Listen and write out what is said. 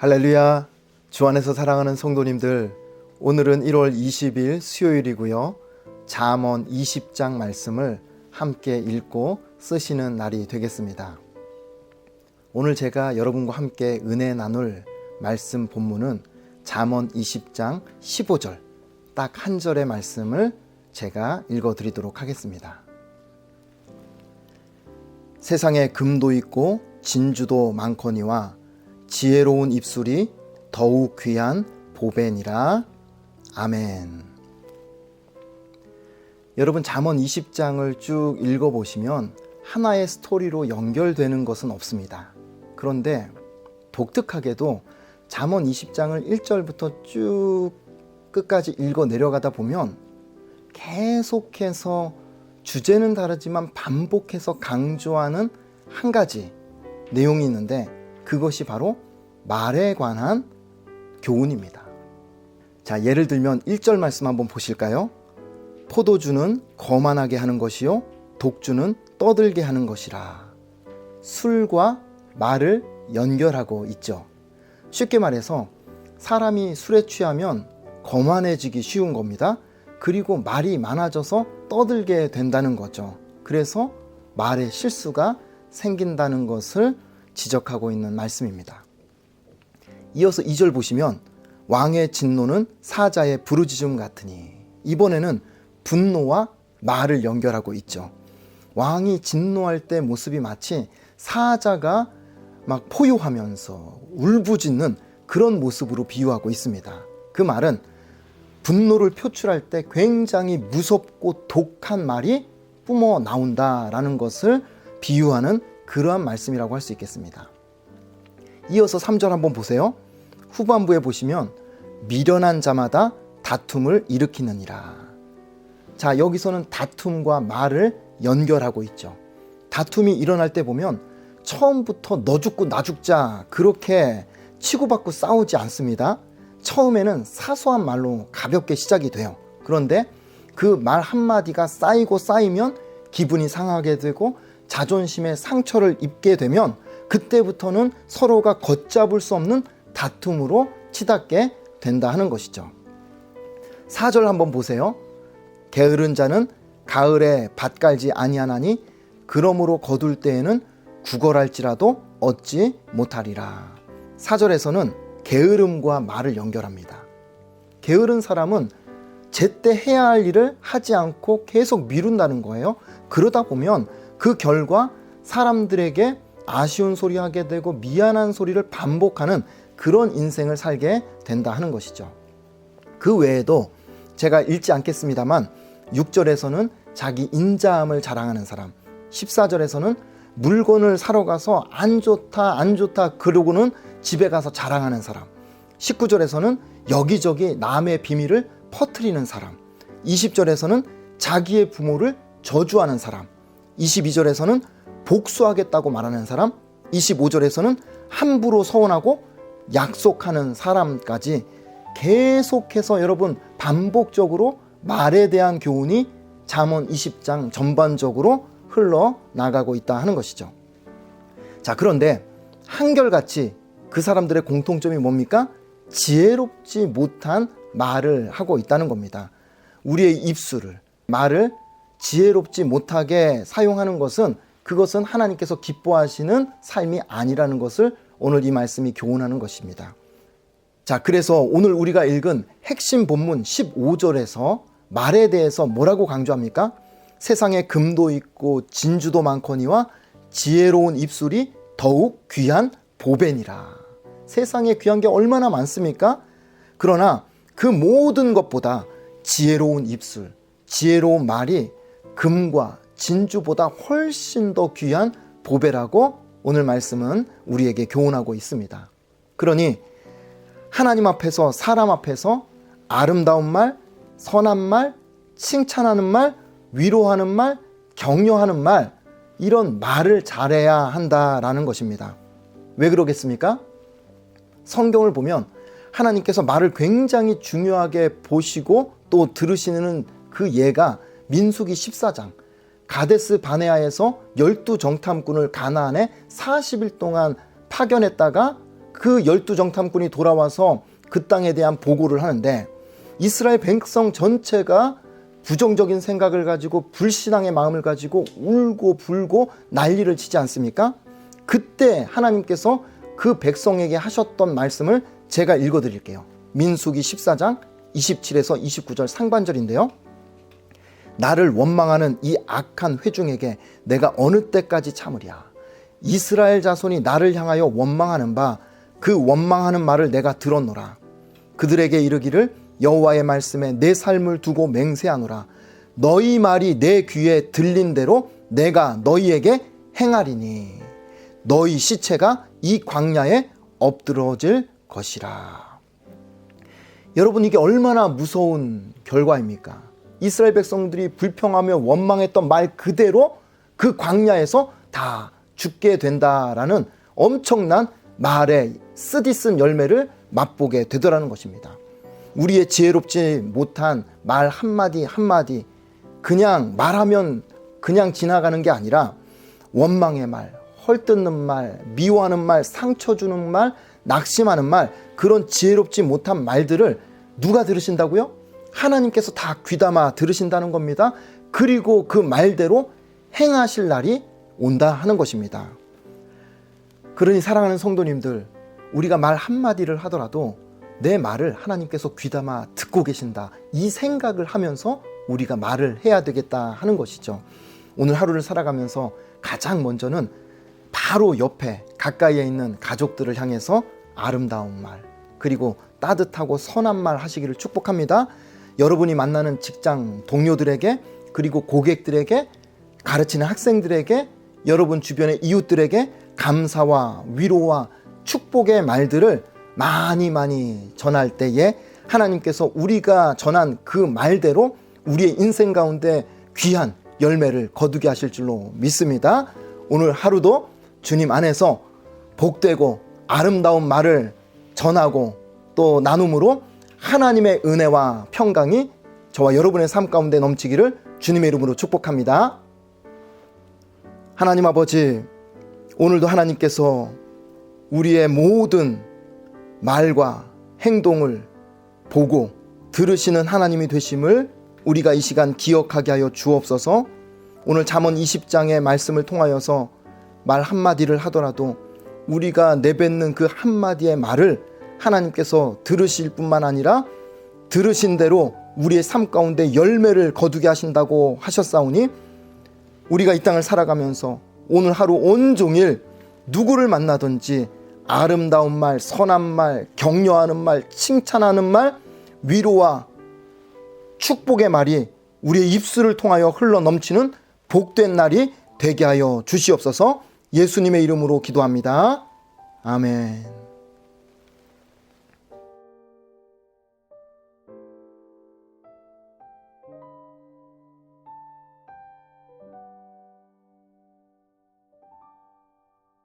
할렐루야. 주 안에서 사랑하는 성도님들, 오늘은 1월 20일 수요일이고요. 잠언 20장 말씀을 함께 읽고 쓰시는 날이 되겠습니다. 오늘 제가 여러분과 함께 은혜 나눌 말씀 본문은 잠언 20장 15절 딱 한 절의 말씀을 제가 읽어 드리도록 하겠습니다. 세상에 금도 있고 진주도 많거니와 지혜로운 입술이 더욱 귀한 보배니라. 아멘. 여러분 잠언 20장을 쭉 읽어 보시면 하나의 스토리로 연결되는 것은 없습니다. 그런데 독특하게도 잠언 20장을 1절부터 쭉 끝까지 읽어 내려가다 보면 계속해서 주제는 다르지만 반복해서 강조하는 한 가지 내용이 있는데 그것이 바로 말에 관한 교훈입니다. 자, 예를 들면 1절 말씀 한번 보실까요? 포도주는 거만하게 하는 것이요 독주는 떠들게 하는 것이라. 술과 말을 연결하고 있죠. 쉽게 말해서 사람이 술에 취하면 거만해지기 쉬운 겁니다. 그리고 말이 많아져서 떠들게 된다는 거죠. 그래서 말에 실수가 생긴다는 것을 지적하고 있는 말씀입니다. 이어서 2절 보시면 왕의 진노는 사자의 부르짖음 같으니 이번에는 분노와 말을 연결하고 있죠. 왕이 진노할 때 모습이 마치 사자가 막 포효하면서 울부짖는 그런 모습으로 비유하고 있습니다. 그 말은 분노를 표출할 때 굉장히 무섭고 독한 말이 뿜어 나온다라는 것을 비유하는 그러한 말씀이라고 할 수 있겠습니다. 이어서 3절 한번 보세요. 후반부에 보시면 미련한 자마다 다툼을 일으키느니라. 자, 여기서는 다툼과 말을 연결하고 있죠. 다툼이 일어날 때 보면 처음부터 너 죽고 나 죽자 그렇게 치고받고 싸우지 않습니다. 처음에는 사소한 말로 가볍게 시작이 돼요. 그런데 그 말 한마디가 쌓이고 쌓이면 기분이 상하게 되고 자존심에 상처를 입게 되면 그때부터는 서로가 걷잡을 수 없는 다툼으로 치닫게 된다 하는 것이죠. 4절 한번 보세요. 게으른 자는 가을에 밭 깔지 아니하나니 그러므로 거둘 때에는 구걸할지라도 얻지 못하리라. 4절에서는 게으름과 말을 연결합니다. 게으른 사람은 제때 해야 할 일을 하지 않고 계속 미룬다는 거예요. 그러다 보면 그 결과 사람들에게 아쉬운 소리 하게 되고 미안한 소리를 반복하는 그런 인생을 살게 된다 하는 것이죠. 그 외에도 제가 읽지 않겠습니다만 6절에서는 자기 인자함을 자랑하는 사람, 14절에서는 물건을 사러 가서 안 좋다, 안 좋다 그러고는 집에 가서 자랑하는 사람, 19절에서는 여기저기 남의 비밀을 퍼뜨리는 사람, 20절에서는 자기의 부모를 저주하는 사람, 22절에서는 복수하겠다고 말하는 사람, 25절에서는 함부로 서원하고 약속하는 사람까지 계속해서 여러분 반복적으로 말에 대한 교훈이 잠언 20장 전반적으로 흘러 나가고 있다 하는 것이죠. 자, 그런데 한결같이 그 사람들의 공통점이 뭡니까? 지혜롭지 못한 말을 하고 있다는 겁니다. 우리의 입술을, 말을 지혜롭지 못하게 사용하는 것은 그것은 하나님께서 기뻐하시는 삶이 아니라는 것을 오늘 이 말씀이 교훈하는 것입니다. 자, 그래서 오늘 우리가 읽은 핵심 본문 15절에서 말에 대해서 뭐라고 강조합니까? 세상에 금도 있고 진주도 많거니와 지혜로운 입술이 더욱 귀한 보배니라. 세상에 귀한 게 얼마나 많습니까? 그러나 그 모든 것보다 지혜로운 입술, 지혜로운 말이 금과 진주보다 훨씬 더 귀한 보배라고 오늘 말씀은 우리에게 교훈하고 있습니다. 그러니 하나님 앞에서 사람 앞에서 아름다운 말, 선한 말, 칭찬하는 말, 위로하는 말, 격려하는 말, 이런 말을 잘해야 한다라는 것입니다. 왜 그러겠습니까? 성경을 보면 하나님께서 말을 굉장히 중요하게 보시고 또 들으시는 그 예가 민수기 14장 가데스 바네아에서 열두 정탐꾼을 가나안에 40일 동안 파견했다가 그 열두 정탐꾼이 돌아와서 그 땅에 대한 보고를 하는데 이스라엘 백성 전체가 부정적인 생각을 가지고 불신앙의 마음을 가지고 울고 불고 난리를 치지 않습니까? 그때 하나님께서 그 백성에게 하셨던 말씀을 제가 읽어 드릴게요. 민수기 14장 27에서 29절 상반절인데요. 나를 원망하는 이 악한 회중에게 내가 어느 때까지 참으랴. 이스라엘 자손이 나를 향하여 원망하는 바 그 원망하는 말을 내가 들었노라. 그들에게 이르기를 여호와의 말씀에 내 삶을 두고 맹세하노라. 너희 말이 내 귀에 들린 대로 내가 너희에게 행하리니 너희 시체가 이 광야에 엎드러질 것이라. 여러분 이게 얼마나 무서운 결과입니까? 이스라엘 백성들이 불평하며 원망했던 말 그대로 그 광야에서 다 죽게 된다라는 엄청난 말의 쓰디쓴 열매를 맛보게 되더라는 것입니다. 우리의 지혜롭지 못한 말 한마디 한마디 그냥 말하면 그냥 지나가는 게 아니라 원망의 말, 헐뜯는 말, 미워하는 말, 상처 주는 말, 낙심하는 말 그런 지혜롭지 못한 말들을 누가 들으신다고요? 하나님께서 다 귀담아 들으신다는 겁니다. 그리고 그 말대로 행하실 날이 온다 하는 것입니다. 그러니 사랑하는 성도님들, 우리가 말 한마디를 하더라도 내 말을 하나님께서 귀담아 듣고 계신다. 이 생각을 하면서 우리가 말을 해야 되겠다 하는 것이죠. 오늘 하루를 살아가면서 가장 먼저는 바로 옆에 가까이에 있는 가족들을 향해서 아름다운 말, 그리고 따뜻하고 선한 말 하시기를 축복합니다. 여러분이 만나는 직장 동료들에게, 그리고 고객들에게, 가르치는 학생들에게, 여러분 주변의 이웃들에게 감사와 위로와 축복의 말들을 많이 많이 전할 때에 하나님께서 우리가 전한 그 말대로 우리의 인생 가운데 귀한 열매를 거두게 하실 줄로 믿습니다. 오늘 하루도 주님 안에서 복되고 아름다운 말을 전하고 또 나눔으로 하나님의 은혜와 평강이 저와 여러분의 삶 가운데 넘치기를 주님의 이름으로 축복합니다. 하나님 아버지, 오늘도 하나님께서 우리의 모든 말과 행동을 보고 들으시는 하나님이 되심을 우리가 이 시간 기억하게 하여 주옵소서. 오늘 잠언 20장의 말씀을 통하여서 말 한마디를 하더라도 우리가 내뱉는 그 한마디의 말을 하나님께서 들으실 뿐만 아니라 들으신 대로 우리의 삶 가운데 열매를 거두게 하신다고 하셨사오니 우리가 이 땅을 살아가면서 오늘 하루 온종일 누구를 만나든지 아름다운 말, 선한 말, 격려하는 말, 칭찬하는 말, 위로와 축복의 말이 우리의 입술을 통하여 흘러 넘치는 복된 날이 되게 하여 주시옵소서 예수님의 이름으로 기도합니다. 아멘.